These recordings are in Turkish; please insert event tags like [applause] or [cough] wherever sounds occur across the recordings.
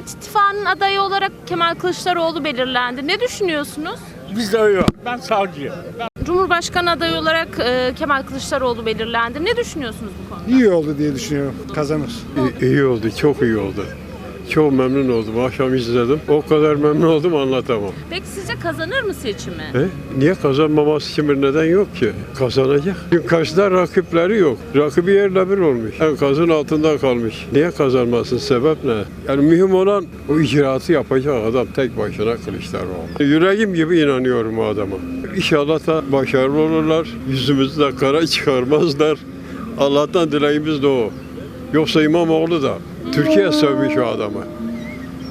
Millet İttifakı'nın adayı olarak Kemal Kılıçdaroğlu belirlendi. Ne düşünüyorsunuz? Bizde yok. Ben savcıyım. Cumhurbaşkanı adayı olarak e, Kemal Kılıçdaroğlu belirlendi. Ne düşünüyorsunuz bu konuda? İyi oldu diye düşünüyorum. Kazanır. İyi, iyi oldu, çok iyi oldu. Çok memnun oldum. Akşam izledim. O kadar memnun oldum anlatamam. Peki sizce kazanır mı seçimi? E, niye kazanmaması bir neden yok ki? Kazanacak. Çünkü karşıda rakipleri yok. Rakibi yerle bir olmuş. Enkazın altında kalmış. Niye kazanmasın? Sebep ne? Yani mühim olan o icraatı yapacak adam tek başına Kılıçdaroğlu. Yüreğim gibi inanıyorum o adama. İnşallah da başarılı olurlar. Yüzümüzü de kara [laughs] çıkarmazlar. Allah'tan dileğimiz de o. Yoksa İmamoğlu da Türkiye sevmiş o adamı.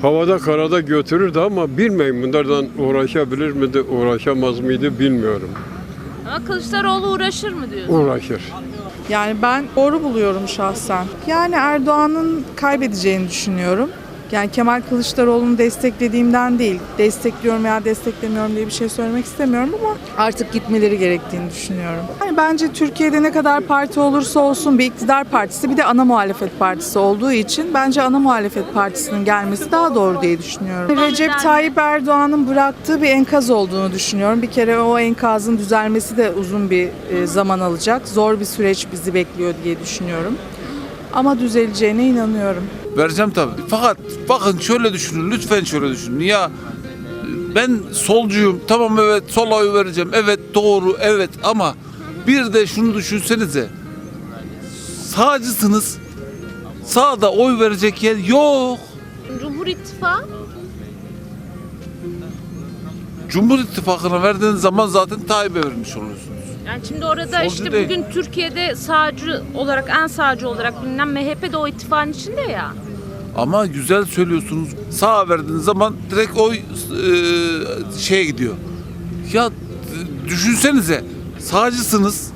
Havada karada götürürdü ama bilmeyin bunlardan uğraşabilir miydi, uğraşamaz mıydı bilmiyorum. Ama Kılıçdaroğlu uğraşır mı diyorsun? Uğraşır. Yani ben doğru buluyorum şahsen. Yani Erdoğan'ın kaybedeceğini düşünüyorum. Yani Kemal Kılıçdaroğlu'nu desteklediğimden değil, destekliyorum veya desteklemiyorum diye bir şey söylemek istemiyorum ama artık gitmeleri gerektiğini düşünüyorum. Yani bence Türkiye'de ne kadar parti olursa olsun bir iktidar partisi bir de ana muhalefet partisi olduğu için bence ana muhalefet partisinin gelmesi daha doğru diye düşünüyorum. Recep Tayyip Erdoğan'ın bıraktığı bir enkaz olduğunu düşünüyorum. Bir kere o enkazın düzelmesi de uzun bir e, zaman alacak. Zor bir süreç bizi bekliyor diye düşünüyorum. Ama düzeleceğine inanıyorum. Vereceğim tabii. Fakat bakın şöyle düşünün. Lütfen şöyle düşünün. Ya ben solcuyum. Tamam evet sola oy vereceğim. Evet doğru evet ama bir de şunu düşünsenize. Sağcısınız. Sağda oy verecek yer yok. Cumhur İttifakı Cumhur İttifakı'na verdiğiniz zaman zaten Tayyip'e vermiş oluyorsunuz. yani şimdi orada Solcu işte değil. bugün Türkiye'de sağcı olarak en sağcı olarak bilinen MHP de o ittifakın içinde ya. Ama güzel söylüyorsunuz. Sağa verdiğiniz zaman direkt oy e, şeye gidiyor. Ya düşünsenize sağcısınız.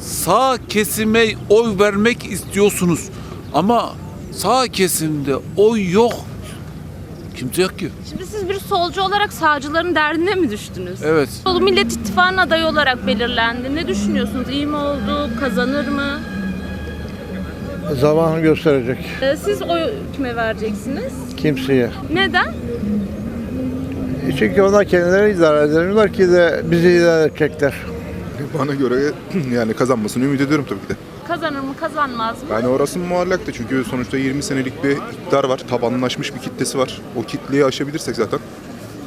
Sağ kesime oy vermek istiyorsunuz. Ama sağ kesimde oy yok. Kimse yok ki. Şimdi siz bir solcu olarak sağcıların derdine mi düştünüz? Evet. Solu Millet İttifakı'nın adayı olarak belirlendi. Ne düşünüyorsunuz? İyi mi oldu? Kazanır mı? Zamanı gösterecek Ee, Siz oy kime vereceksiniz? kimseye. Neden? Çünkü onlar kendileri idare edemiyorlar ki de bizi idare edecekler. Bana göre yani kazanmasını ümit ediyorum tabii ki de. Kazanır mı kazanmaz mı? Yani orası muallakta çünkü sonuçta 20 senelik bir iktidar var. Tabanlaşmış bir kitlesi var. O kitleyi aşabilirsek zaten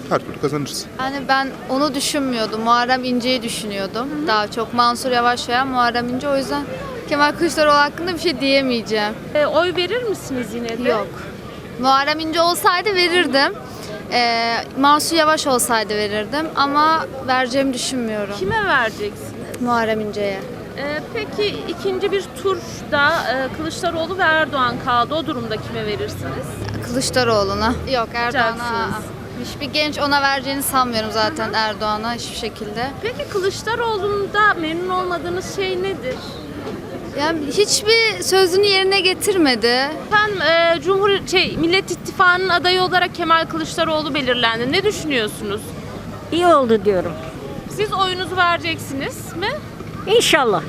her türlü kazanırız. Yani ben onu düşünmüyordum. Muharrem İnce'yi düşünüyordum. Daha çok Mansur Yavaş veya Muharrem İnce. O yüzden Kemal Kılıçdaroğlu hakkında bir şey diyemeyeceğim. Ee, oy verir misiniz yine de? Yok. Muharrem İnce olsaydı verirdim. Ee, Mansur Yavaş olsaydı verirdim ama vereceğimi düşünmüyorum. Kime vereceksiniz? Muharrem İnce'ye. Ee, peki ikinci bir turda e, Kılıçdaroğlu ve Erdoğan kaldı. O durumda kime verirsiniz? Kılıçdaroğlu'na. Yok Erdoğan'a. Hiçbir genç ona vereceğini sanmıyorum zaten Erdoğan'a hiçbir şekilde. Peki Kılıçdaroğlu'nda memnun olmadığınız şey nedir? Yani hiçbir sözünü yerine getirmedi. Efendim e, Cumhur şey Millet İttifakı'nın adayı olarak Kemal Kılıçdaroğlu belirlendi. Ne düşünüyorsunuz? İyi oldu diyorum. Siz oyunuzu vereceksiniz mi? İnşallah.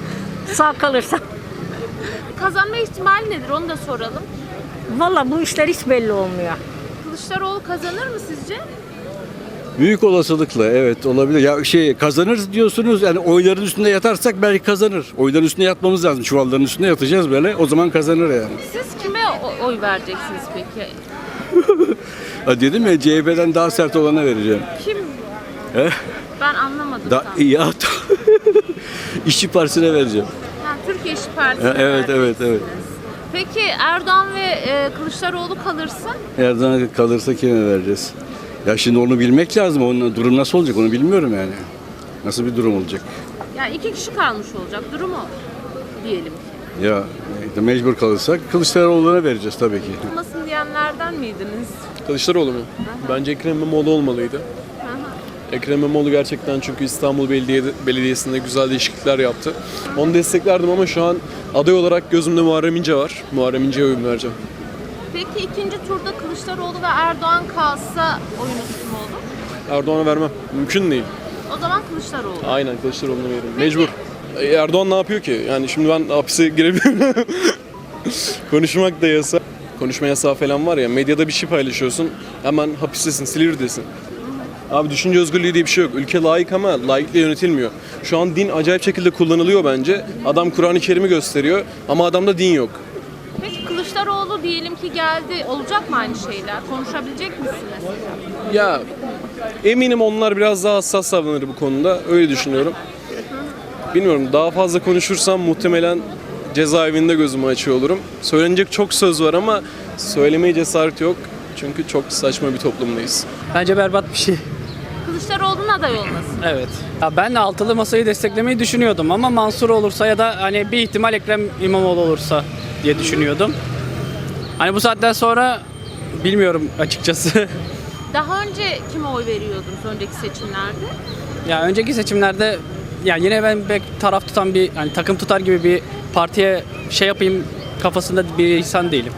Sağ kalırsa. Kazanma ihtimali nedir onu da soralım. Valla bu işler hiç belli olmuyor. Kılıçdaroğlu kazanır mı sizce? Büyük olasılıkla evet olabilir. Ya şey kazanır diyorsunuz yani oyların üstünde yatarsak belki kazanır. Oyların üstünde yatmamız lazım. Çuvalların üstünde yatacağız böyle. O zaman kazanır yani. Siz kime o- oy vereceksiniz peki? [laughs] Ha dedim ya CHP'den daha sert olana vereceğim. Kim? He? Ben anlamadım Da tam. ya [laughs] İşçi Partisi'ne vereceğim. Ha, Türkiye İşçi Partisi'ne Ha, evet evet evet. Peki Erdoğan ve e, Kılıçdaroğlu kalırsa? Erdoğan kalırsa kime vereceğiz? Ya şimdi onu bilmek lazım. Onun durum nasıl olacak onu bilmiyorum yani. Nasıl bir durum olacak? Yani iki kişi kalmış olacak durumu diyelim ki. Ya e, mecbur kalırsak Kılıçdaroğlu'na vereceğiz tabii ki. Olmasın diyenlerden miydiniz? Kılıçdaroğlu mu? Bence Ekrem İmamoğlu olmalıydı. Ekrem İmamoğlu gerçekten çünkü İstanbul Belediye, Belediyesi'nde güzel değişiklikler yaptı. Onu desteklerdim ama şu an aday olarak gözümde Muharrem İnce var. Muharrem İnce'ye oyun vereceğim. Peki ikinci turda Kılıçdaroğlu ve Erdoğan kalsa oyunuz kim olur? Erdoğan'a vermem. Mümkün değil. O zaman Kılıçdaroğlu. Aynen Kılıçdaroğlu'na veririm. Mecbur. E, Erdoğan ne yapıyor ki? Yani şimdi ben hapise girebilirim. [laughs] Konuşmak da yasak. konuşma yasağı falan var ya medyada bir şey paylaşıyorsun hemen hapistesin Silivri'desin. Abi düşünce özgürlüğü diye bir şey yok. Ülke layık ama layıkla yönetilmiyor. Şu an din acayip şekilde kullanılıyor bence. Adam Kur'an-ı Kerim'i gösteriyor ama adamda din yok. Kılıçdaroğlu diyelim ki geldi. Olacak mı aynı şeyler? Konuşabilecek misiniz? Ya eminim onlar biraz daha hassas davranır bu konuda. Öyle düşünüyorum. Bilmiyorum daha fazla konuşursam muhtemelen cezaevinde gözümü açıyor olurum. Söylenecek çok söz var ama söylemeye cesaret yok. Çünkü çok saçma bir toplumdayız. Bence berbat bir şey. Kılıçdaroğlu'nun aday olması. Evet. Ya ben altılı masayı desteklemeyi düşünüyordum ama Mansur olursa ya da hani bir ihtimal Ekrem İmamoğlu olursa diye düşünüyordum. Hani bu saatten sonra bilmiyorum açıkçası. [laughs] Daha önce kime oy veriyordunuz önceki seçimlerde? ya önceki seçimlerde ya yine ben pek taraf tutan bir hani takım tutar gibi bir partiye şey yapayım kafasında bir insan değilim.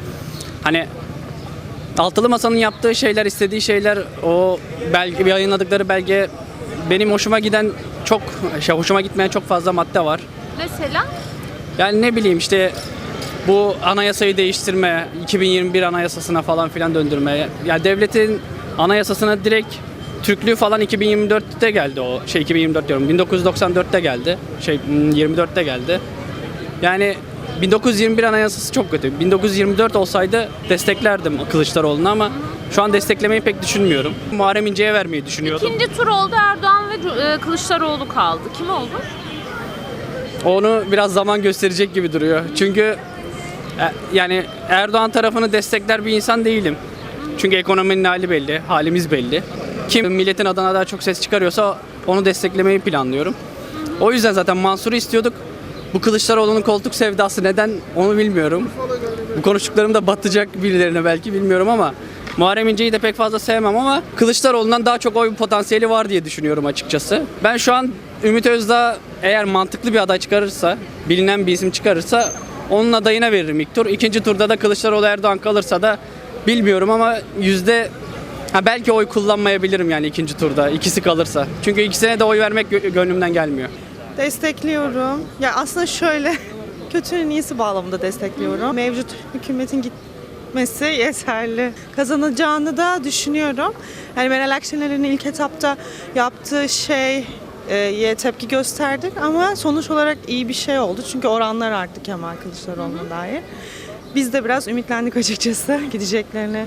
Hani Altılı Masa'nın yaptığı şeyler, istediği şeyler, o belge, yayınladıkları belge benim hoşuma giden çok, şey, hoşuma gitmeyen çok fazla madde var. Mesela Yani ne bileyim işte bu anayasayı değiştirme, 2021 anayasasına falan filan döndürme. Yani devletin anayasasına direkt Türklüğü falan 2024'te geldi o. Şey 2024 diyorum. 1994'te geldi. Şey hmm, 24'te geldi. Yani 1921 anayasası çok kötü. 1924 olsaydı desteklerdim Kılıçdaroğlu'nu ama şu an desteklemeyi pek düşünmüyorum. Muharrem İnce'ye vermeyi düşünüyordum. ikinci tur oldu Erdoğan ve e, Kılıçdaroğlu kaldı. Kim olur? Onu biraz zaman gösterecek gibi duruyor. Çünkü yani Erdoğan tarafını destekler bir insan değilim. Çünkü ekonominin hali belli, halimiz belli. Kim milletin adına daha çok ses çıkarıyorsa onu desteklemeyi planlıyorum. O yüzden zaten Mansur'u istiyorduk. Bu Kılıçdaroğlu'nun koltuk sevdası neden onu bilmiyorum. Bu konuştuklarım da batacak birilerine belki bilmiyorum ama Muharrem İnce'yi de pek fazla sevmem ama Kılıçdaroğlu'ndan daha çok oy potansiyeli var diye düşünüyorum açıkçası. Ben şu an Ümit Özdağ eğer mantıklı bir aday çıkarırsa, bilinen bir isim çıkarırsa onun adayına veririm ilk tur. İkinci turda da Kılıçdaroğlu Erdoğan kalırsa da bilmiyorum ama yüzde ha belki oy kullanmayabilirim yani ikinci turda ikisi kalırsa. Çünkü ikisine de oy vermek gö- gönlümden gelmiyor. Destekliyorum. Ya aslında şöyle [laughs] kötünün iyisi bağlamında destekliyorum. Mevcut hükümetin gitmesi yeterli. Kazanacağını da düşünüyorum. Yani Meral Akşener'in ilk etapta yaptığı şey e, ye tepki gösterdik ama sonuç olarak iyi bir şey oldu. Çünkü oranlar arttı Kemal Kılıçdaroğlu'na dair. Biz de biraz ümitlendik açıkçası [laughs] gideceklerine,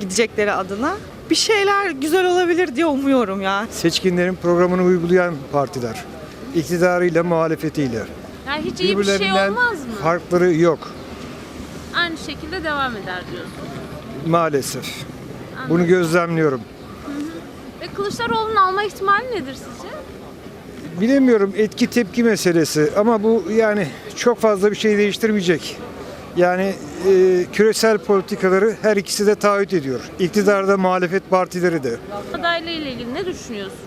gidecekleri adına. Bir şeyler güzel olabilir diye umuyorum ya. Seçkinlerin programını uygulayan partiler. iktidarıyla muhalefetiyle. Yani hiç iyi bir şey Birbirlerinden olmaz mı? farkları yok Aynı şekilde devam eder diyorsun. maalesef. Bunu gözlemliyorum. Ve Kılıçdaroğlu'nun alma ihtimali nedir sizce? Bilemiyorum etki tepki meselesi ama bu yani çok fazla bir şey değiştirmeyecek. Yani e, küresel politikaları her ikisi de taahhüt ediyor. İktidarda muhalefet partileri de. Adayla ile ilgili ne düşünüyorsunuz?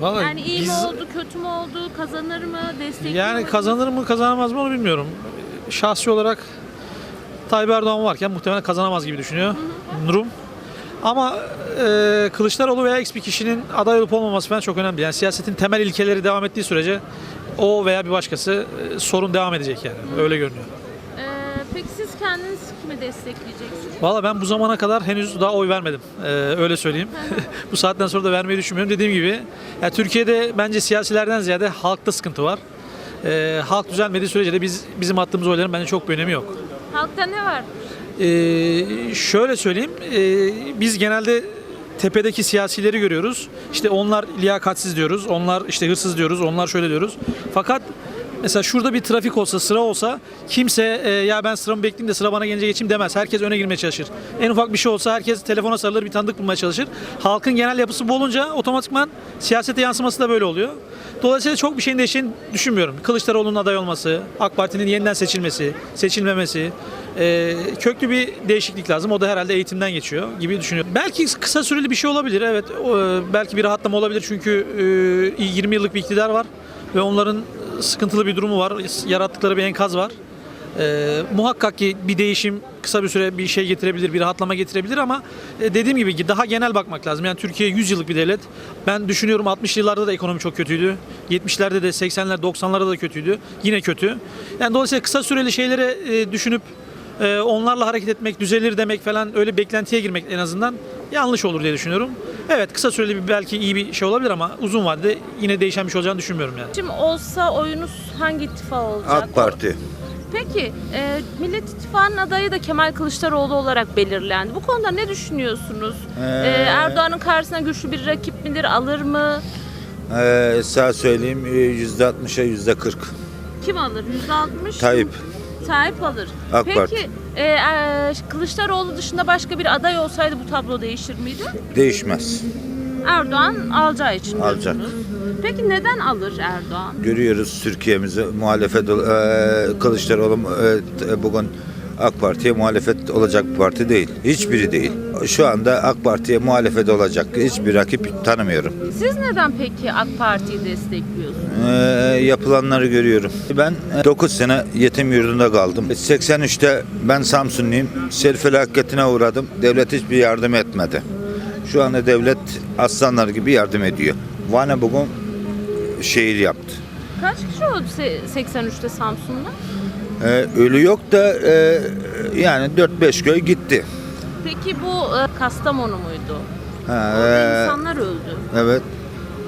Vallahi Yani iyi biz, mi oldu, kötü mü oldu, kazanır mı, destekliyor yani mu? kazanır mı kazanamaz mı onu bilmiyorum. Şahsi olarak Tayyip Erdoğan varken muhtemelen kazanamaz gibi düşünüyor Nurum. Ama e, Kılıçdaroğlu veya X bir kişinin aday olup olmaması falan çok önemli. Yani siyasetin temel ilkeleri devam ettiği sürece o veya bir başkası e, sorun devam edecek yani. Öyle görünüyor. Ee, peki siz kendiniz kimi destekleyeceksiniz? Valla ben bu zamana kadar henüz daha oy vermedim. Ee, öyle söyleyeyim. [laughs] bu saatten sonra da vermeyi düşünmüyorum. Dediğim gibi ya Türkiye'de bence siyasilerden ziyade halkta sıkıntı var. Ee, halk düzelmediği sürece de biz bizim attığımız oyların bence çok bir önemi yok. Halkta ne var? Ee, şöyle söyleyeyim. ee, biz genelde tepedeki siyasileri görüyoruz. İşte onlar liyakatsiz diyoruz. Onlar işte hırsız diyoruz. Onlar şöyle diyoruz. Fakat Mesela şurada bir trafik olsa, sıra olsa kimse e, ya ben sıramı bekleyeyim de sıra bana gelince geçeyim demez. Herkes öne girmeye çalışır. En ufak bir şey olsa herkes telefona sarılır, bir tanıdık bulmaya çalışır. Halkın genel yapısı bu olunca otomatikman siyasete yansıması da böyle oluyor. Dolayısıyla çok bir şeyin değişeceğini düşünmüyorum. Kılıçdaroğlu'nun aday olması, AK Parti'nin yeniden seçilmesi, seçilmemesi, e, köklü bir değişiklik lazım. O da herhalde eğitimden geçiyor gibi düşünüyorum. Belki kısa süreli bir şey olabilir. Evet, e, belki bir rahatlama olabilir çünkü e, 20 yıllık bir iktidar var ve onların sıkıntılı bir durumu var. Yarattıkları bir enkaz var. Ee, muhakkak ki bir değişim kısa bir süre bir şey getirebilir, bir rahatlama getirebilir ama e, dediğim gibi daha genel bakmak lazım. Yani Türkiye 100 yıllık bir devlet. Ben düşünüyorum 60'lı yıllarda da ekonomi çok kötüydü. 70'lerde de 80'ler 90'larda da kötüydü. Yine kötü. Yani dolayısıyla kısa süreli şeylere e, düşünüp e, onlarla hareket etmek, düzelir demek falan öyle beklentiye girmek en azından yanlış olur diye düşünüyorum. Evet kısa süreli bir belki iyi bir şey olabilir ama uzun vadede yine değişen bir şey olacağını düşünmüyorum yani. Seçim olsa oyunuz hangi ittifak olacak? AK Parti. Peki e, Millet İttifakı'nın adayı da Kemal Kılıçdaroğlu olarak belirlendi. Bu konuda ne düşünüyorsunuz? Ee, E, Erdoğan'ın karşısına güçlü bir rakip midir? Alır mı? Ee, sağ söyleyeyim %60'a %40. Kim alır? %60 Tayyip. Tayyip alır. AK Peki Parti. e, e, Kılıçdaroğlu dışında başka bir aday olsaydı bu tablo değişir miydi? Değişmez. Erdoğan alacağı için Alacak. diyorsunuz. Peki neden alır Erdoğan? Görüyoruz Türkiye'mizi muhalefet ol- e, Kılıçdaroğlu e, bugün AK Parti'ye muhalefet olacak bir parti değil. Hiçbiri değil. Şu anda AK Parti'ye muhalefet olacak hiçbir rakip tanımıyorum. Siz neden peki AK Parti'yi destekliyorsunuz? Ee, yapılanları görüyorum. Ben 9 sene yetim yurdunda kaldım. 83'te ben Samsunluyum. Sel felaketine uğradım. Devlet hiçbir yardım etmedi. Şu anda devlet aslanlar gibi yardım ediyor. Van'a bugün şehir yaptı. Kaç kişi oldu se- 83'te Samsun'da? Ee, ölü yok da e, yani 4-5 köy gitti. Peki bu e, Kastamonu muydu? Ha, Orada e, insanlar öldü. evet.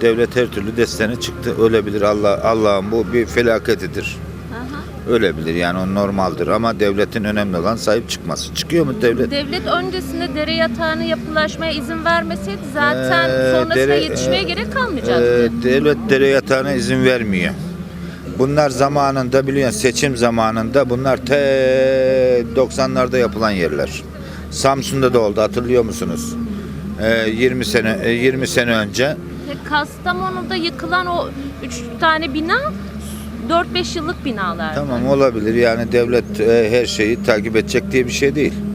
Devlet her türlü desteğine çıktı. Ölebilir Allah Allah'ın bu bir felaketidir. Aha. Ölebilir yani o normaldir ama devletin önemli olan sahip çıkması. Çıkıyor mu devlet? Devlet öncesinde dere yatağını yapılaşmaya izin vermeseydi zaten Ee, sonrasında dere- yetişmeye e, gerek kalmayacaktı. Ee, devlet dere yatağına izin vermiyor. Bunlar zamanında biliyorsun seçim zamanında bunlar te 90'larda yapılan yerler. Samsun'da da oldu hatırlıyor musunuz? Ee, 20 sene e, 20 sene önce Peki Kastamonu'da yıkılan o 3 tane bina 4-5 yıllık binalar. tamam olabilir yani devlet e, her şeyi takip edecek diye bir şey değil.